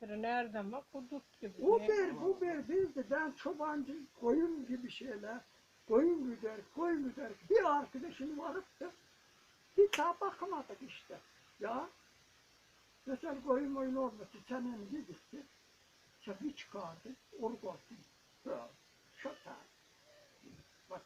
getirin nereden bak hudut gibi. Bu bir, biz de ben çobancı, koyun gibi şeyler, koyun güder, koyun güder. Bir arkadaşım varıp da bir daha bakamadık işte. Ya, mesela koyun oyun olması senin. Sen bir çıkardı. Ya, çotan. Bak,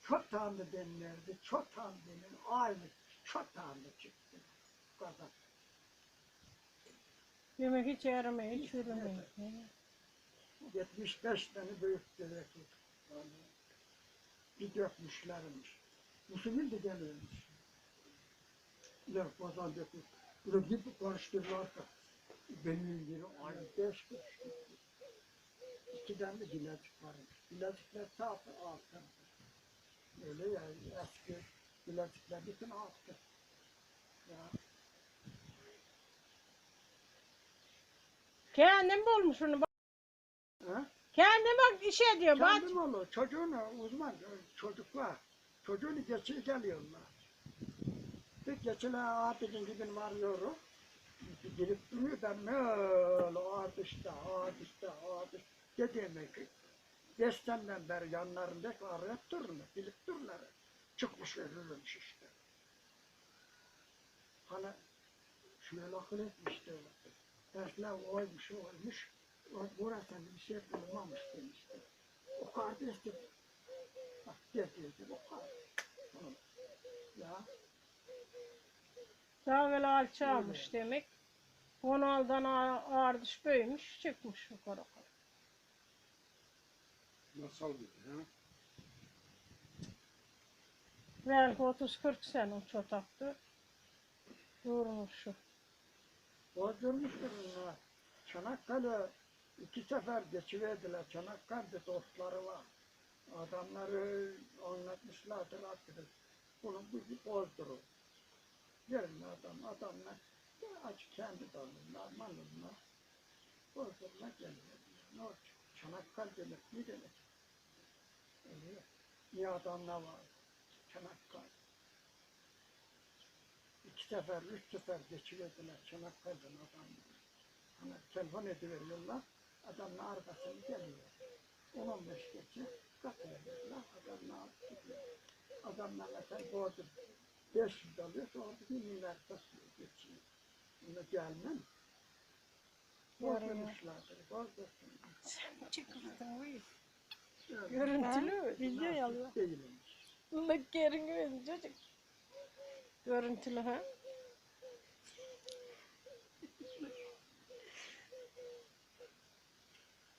çotan da denirdi, çotan denir, aynı çotan da çıktı. Kadar. Yemek hiç yaramıyor, hiç yürümüyor. 75 tane büyük devlet yani bir dökmüşlermiş. Musulun de geliyormuş. İler bazan dökmüş. Bunu gibi karıştırırlar da benim yeri aynı beş kuruş. İki tane de bilezik varmış. Bilezikler sağ altın. Öyle ya eski bilezikler bütün altın. Ya Kendim bulmuş onu. bak. ha? Kendim bak işe diyor. Bak. Kendim olur. Çocuğuna uzman çocuklar. Çocuğunu geçir geliyorlar. Bir geçilen abinin gibi varıyorum. Girip duruyor ben öyle ardışta, ardışta, ardışta. Dediğime ki beş seneden beri yanlarındaki arayıp dururlar, bilip dururlar. Çıkmış ölürmüş işte. Hani şöyle akıl etmişti. Dersler oymuş, oymuş. O- Burası bir şey bulmamış demişti. O kardeş de bak dedi o kardeş. Ya Daha böyle alçalmış demek. Konaldan ardış büyümüş çıkmış yukarı. Masal gibi ha. Belki 30-40 sene o çotaktı. Durmuş şu. Bozdurmuştur onlar. Çanakkale iki sefer geçiverdiler. Çanakkale'de dostları var. Adamları anlatmışlardır artık. Bunu bu bozdurur. Gelin adam, adamlar aç kendi dalınlar, malınlar. Bozdurma geliyor. Ne olacak? Çanakkale demek ne demek? Öyle ya. İyi adamlar var. Çanakkale. Sefer, üç sefer geçiverdiler Çanakkale'den adamlar. Hani telefon ediveriyorlar, adamın arkasını geliyor. 10-15 geçe katılıyorlar, adamlar alıp gidiyor. Adamlar mesela doğru 500 alıyor, sonra bir milyar basıyor, geçiyor. Buna gelmem. Bozdurmuşlardır, bozdursunlar. Çıkırdın bu iş. Görüntülü. Video nasip yalıyor. Değilmiş. Bak yerin güveni çocuk. Görüntülü ha.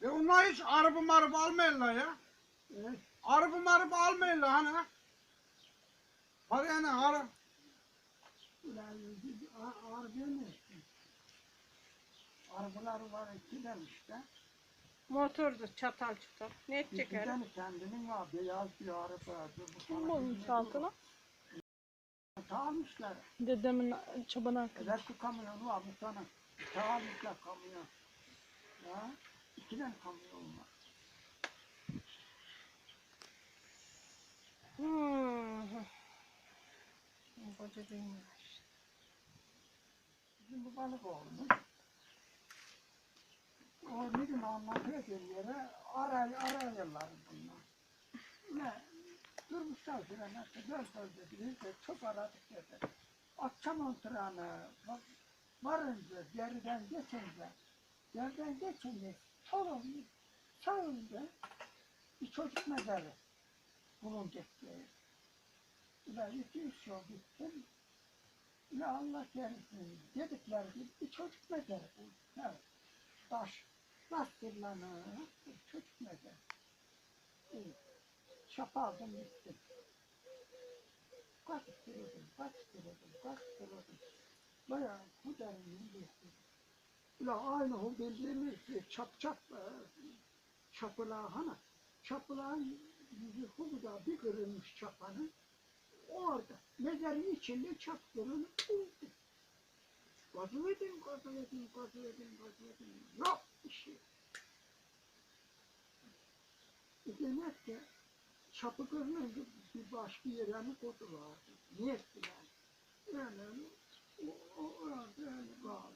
E onlar hiç araba maraba almayınlar ya. Evet. Araba maraba almayınlar hani. Var yani araba. Ulan a- arabaya ne? Arabalar var iki demişler. Motordu çatal çatal. Ne Bir çeker? tane kendinin var, beyaz bir araba. Bu Kim bulmuş altına? Almışlar. Dedemin çoban arkadaşı. Eski kamyonu var bir tane. Almışlar kamyon. Ya, iki tane kamyon var. Hmm. Koca dünya işte. Bizim bu balık olmuş. O ne gün anlatıyor bir yere, aray, arayırlar bunlar. Ne? Durmuşlar nasıl göz göz dedi, de çok aradık dedi. Akşam bak, varınca, geriden geçince, geriden geçince, solunca, sağınca bir çocuk mezarı bulunacak diye. Ulan iki üç yol gittim, Ulan Allah korusun dedikleri gibi bir çocuk mezarı buldum. Evet. Taş, nasıl lan? Bir çocuk mezarı. İyi. Şapa aldım gittim. Kaç kırıldım, kaç. Bayağı bu derin gittim. Ulan aynı o şey, çap çap e, çapılağı hani. Çapılağın yüzü hubuda bir kırılmış çapanın. Orada mezarın içinde çap kırılıp buldu. Gazıvedin, gazıvedin, gazıvedin, gazıvedin. Yok bir şey. E demek ki çapı kırılınca bir başka yere mi koydular? Ne ettiler? Öyle mi? O, o orada öyle kaldı.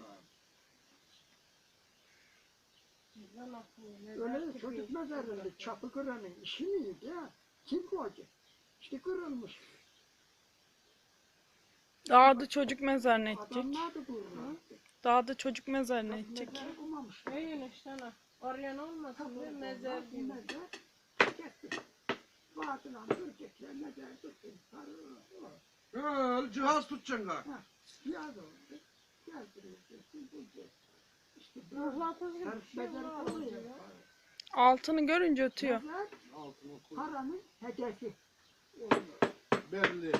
Lan akıllı. Öyle çocuk mezarında çapı kıranın işi miydi ya? Kim koyacak? İşte kırılmış. Dağda çocuk mezarına edecek. Adamlar da kurmuş. Dağda çocuk mezarına edecek. Mezar kumamış. Neyin işte ana. Arayan olmasın diye mezar gibi. Mezar. Gitti. Batılan mezar tuttu. Öyle cihaz tutacaksın galiba. Yaz oldu. Geldireceksin. bulacaksın. İşte bu Şey var. koyuyor. Altını görünce ötüyor. Altına koy. paranın hedefi. Belli.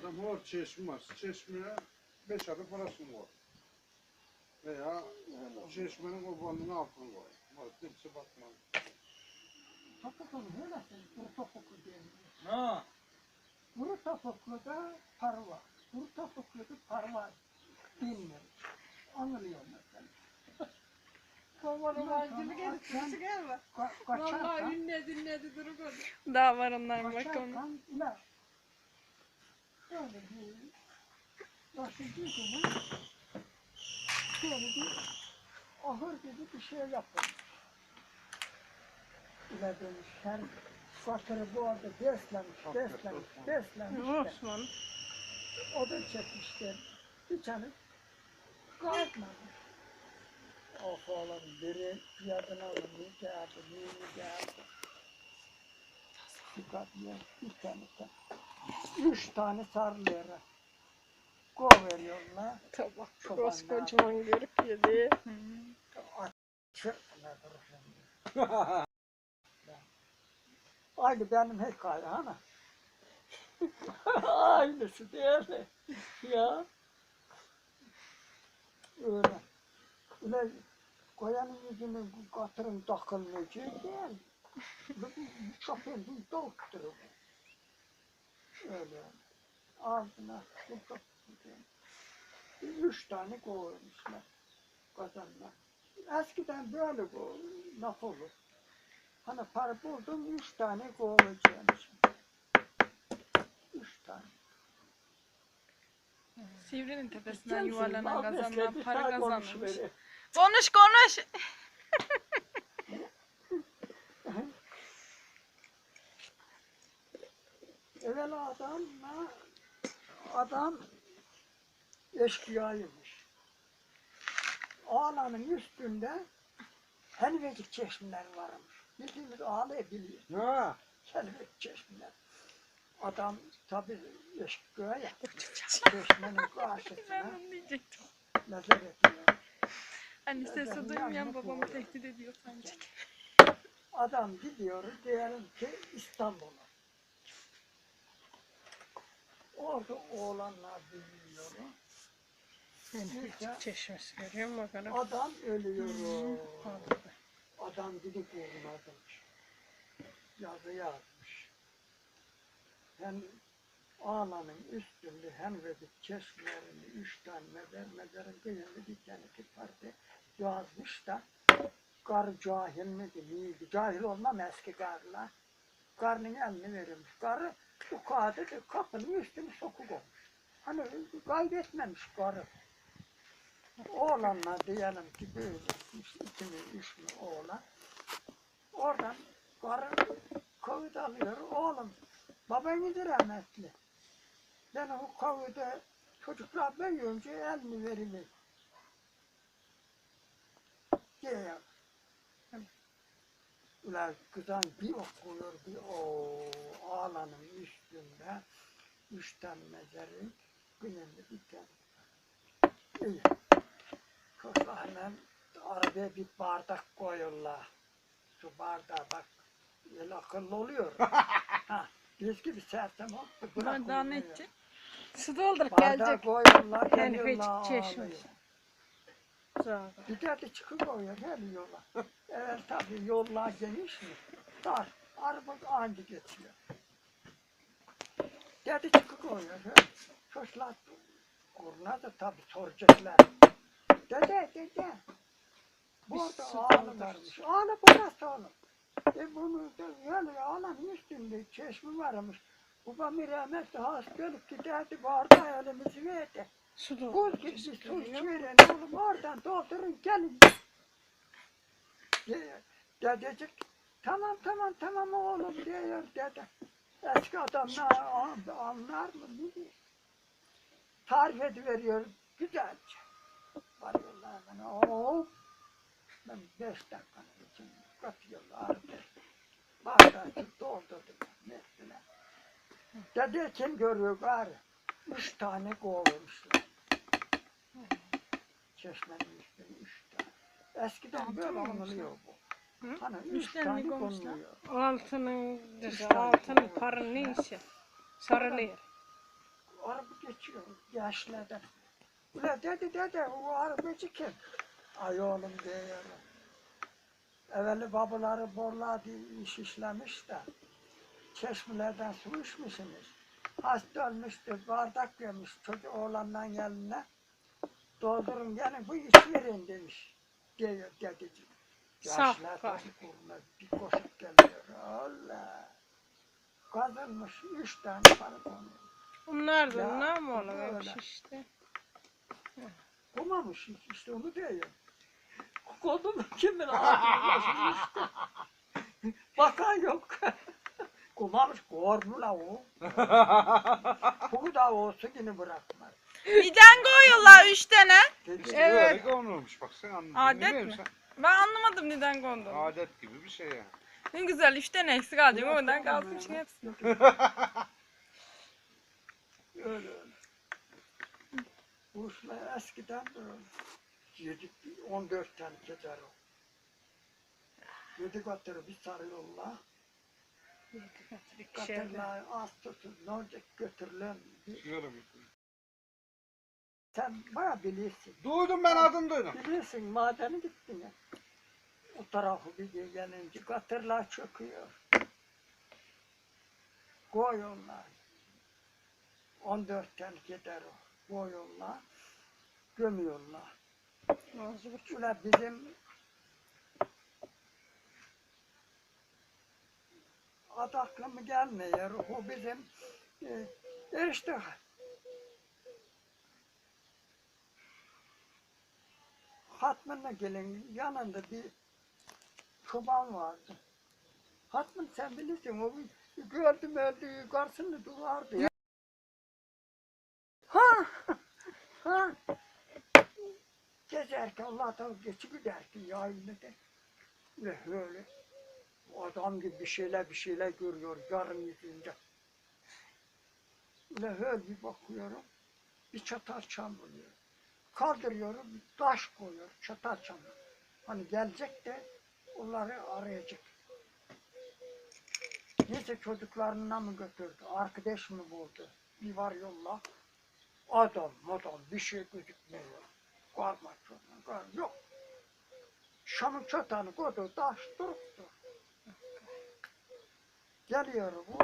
Adam var çeşme var. Çeşmeye beş adı parasını var. Veya çeşmenin kurbanlığını altına koy. Var kimse bakmaz. Topuklu öylesin. Kuru topuklu diye. Ha. Kuru topukluda para var. Kuru topukluda para var. Bilmiyorum. Anlıyor mesela. Babanın acılık edip gelme. Ka Vallahi kaçarsan, ünledi ünledi duru gördüm. Daha var onların bakalım. kaçarsan iler. Böyle bir günü şöyle bir ahır gibi bir şey yapın. İler demiş her fatırı bu arada beslemiş, beslemiş, beslemiş. de. Osman. odun çekmişler. Bir tane kalkmadı. Of oğlum biri fiyatını alın, ne geldi, mi geldi. Bir kapıya bir tane de. Üç tane sarılıyor. Ko veriyorlar. Tabak. Çobanlar. Koskocaman görüp yedi. Çırpına duruşum. Aynı benim hikaye ana. Aynısı değil mi? Ya. Öyle. Öyle koyanın yüzünü katırın takılmayacağı değil. Çapını dokturup. Öyle. Ağzına kapatıyor. Üç tane koymuşlar kazanlar. Eskiden böyle bu laf olur. Hani para buldum üç tane kovulacağım şimdi. Üç tane. Sivrinin tepesinden Kimsin? yuvarlanan Al kazandan besle, bir para kazanmış. konuşuveri. Konuş konuş. Evvel adamla adam eşkıyaymış. Ağlanın üstünde helvecik çeşmeler varmış. Bildiğimiz ağlayı biliyor. Ha. Helvecik çeşmeler. Adam tabi eşkıya ya. Çeşmenin Ben karşısına onu diyecektim. nazar ediyor. Hani sesi Ben duymayan babamı tehdit ediyor sanki. Adam gidiyor diyelim ki İstanbul'a. Orada oğlanlar büyüyor. Çeşmesi görüyor musun bakalım? Adam ölüyor. Hadi. Adam gidip uğruna demiş. Yazı yazmış. Hem ağlanın üstünde hem ve bir çeşmelerinde üç tane mezar, mezarın kıyında bir tane vardı. Yazmış da Karı cahil miydi, neydi? Cahil olmam eski karılar. Karının elini verilmiş. Karı bu kağıdı da kapının üstüne sokuk olmuş. Hani kaybetmemiş karı. Oğlanlar diyelim ki böyle iki mi üç mü oğlan. Oradan karı kavut alıyor. Oğlum babanız rahmetli. Ben o kavuda çocuklar büyüyünce elini verilir. Diyor. Ulan kızan bir okuyor bir o ağlanın üstünde üç tane mezarı gününde bir tane. İyi. Çocuklar hemen arabaya bir bardak koyuyorlar. Su bardağı bak öyle akıllı oluyor. ha, biz gibi sersem oldu. Bunlar daha ne edecek? Su doldurup Bardağı gelecek. koyuyorlar, Yani geliyorlar. hiç çeşme. ağlıyor. Zaten. Bir de çıkıyor geliyorlar. Evet tabii yollar geniş mi? Dar. Araba anca geçiyor. Dedi çıkıyor. Çocuklar kuruna da tabii soracaklar. Dede dede. Bu arada ağlı varmış. Ağlı bu nasıl oğlum? E bunu da yani ağlanın üstünde çeşme varmış. Babam rahmetli hasta olup giderdi. Vardı elimizi verdi. Su Buz gibi su içiverin oğlum oradan doldurun gelin. Diyor. Dedecik tamam tamam tamam oğlum diyor dede. Eski adamlar an- anlar mı. Tarif ediveriyor güzelce. Varıyorlar bana hop. Ben beş dakikanın için katıyorlardı. Bardağı doldurdum. Mesela. Dede kim görüyor gari? Üç tane kovmuşlar. Çeşmenin üstüne üç tane. Eskiden böyle anılıyor bu. Hı? Hani Üç üç tane konuluyor. Altının, altının altın. parı neyse. Sarılıyor. Araba geçiyor yaşlıdan. Ula dedi dede o arabacı kim? Ay oğlum diyorum. Evveli babaları borladı iş işlemiş de. Çeşmelerden su içmişsiniz. Hasta olmuştu, bardak vermiş çocuk oğlandan geline. Doldurun gelin bu içiverin demiş. Diyor dedeciğim. Tabii kuruna bir koşup geliyor. Allah. Kazılmış üç tane para konuyor. Bunlar da ne mi böyle. işte. Kumamış işte onu diyor. Kodum kimin ağzını işte. Bakan yok. Kumamış kormu la o. Bu da olsa yine bırakmaz. Neden koyuyorlar üç tane? İşte Evet. böyle konulmuş bak sen anladın. Adet mi? musun Ben anlamadım neden sen? Adet gibi bir şey yani. Ne güzel üç tane eksik alacağım. Oradan kalsın için hepsi. Öyle öyle. Bu işler eskiden böyle. Yedi, 14 tane keder o. Yedi katları bir sarıyorlar. Katırlar az tutun. Ne olacak götürülen. Sen baya bilirsin. Duydum ben adını duydum. Bilirsin madeni gittin ya. O tarafı bir gelince katırlar çöküyor. Koyuyorlar. 14 tane gider o. Koyuyorlar. Gömüyorlar. Ula bizim ad aklıma gelmiyor. O bizim e, işte Hatman'la gelin yanında bir çoban vardı. Hatman sen bilirsin o gördüm öldü karşısında duvardı ya. Ha! Ha! Gezerken Allah'tan geçi giderken yayında da ve öyle adam gibi bir şeyler bir şeyler görüyor yarın yüzünde. Ve öyle bir bakıyorum bir çatal çam buluyor. Kaldırıyorum bir taş koyuyor çatal çam. Hani gelecek de onları arayacak. Neyse çocuklarına mı götürdü? Arkadaş mı buldu? Bir var yolla. Adam adam bir şey gözükmüyor. Çorman, kar yok. Şamın çatanı koydu, taş duruptu. Geliyor bu.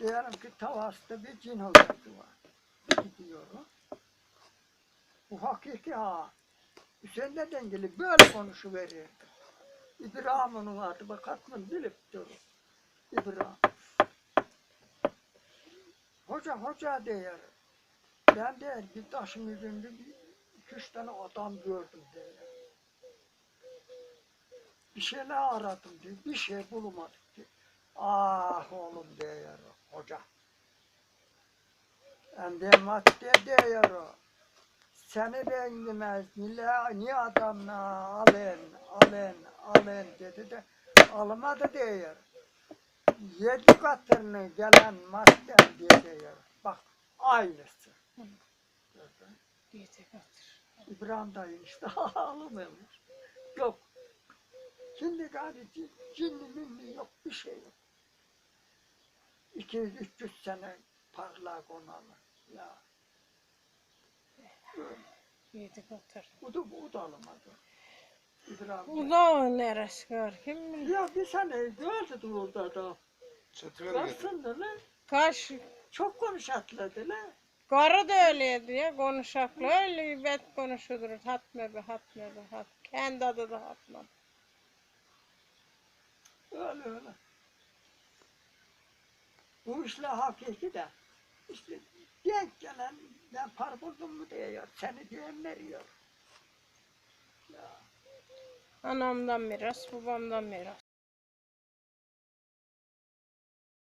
Diyelim ki tavasta bir cin hocası var. Gidiyorum. Bu hakiki ha. Hüseyin neden gelip böyle konuşuverirdi. İbrahim'in vardı, bak hatmın bilip durur. İbrahim. Hoca hoca diyor. Ben de bir taşın yüzünde bir iki üç tane adam gördüm diyor. Bir şeyler aradım diyor. Bir şey bulamadık diyor. Ah oğlum diyor hoca. Hem de madde diyor o. Seni beğenmez. Niye, niye adamla alın, alın, alın dedi de almadı diyor. Yedi katırını gelen madden diye diyor. Bak aynısı. Gördün. diyecek atır. İbrahim dayı işte ağlamıyormuş. Yok. Şimdi cin, cinli minli yok bir şey yok. 200-300 sene parlak onalı. Ya. Öyle. Diyecek atır. Bu da, bu da alamadı. İbrahim dayı. Ulan neresi var kim bilir. Ya bir sene gördü orada da. Çatıveri getir. Baksın lan. Kaç Çok konuşatladı lan. Karı da öyleydi ya konuşaklı öyle bir bet konuşulur hatme be hatme be hat. Kendi adı da hatma. Öyle öyle. Bu işle hakiki de işte denk gelen ben par buldum mu diyor. Seni diyen veriyor. Ya. Anamdan miras, babamdan miras.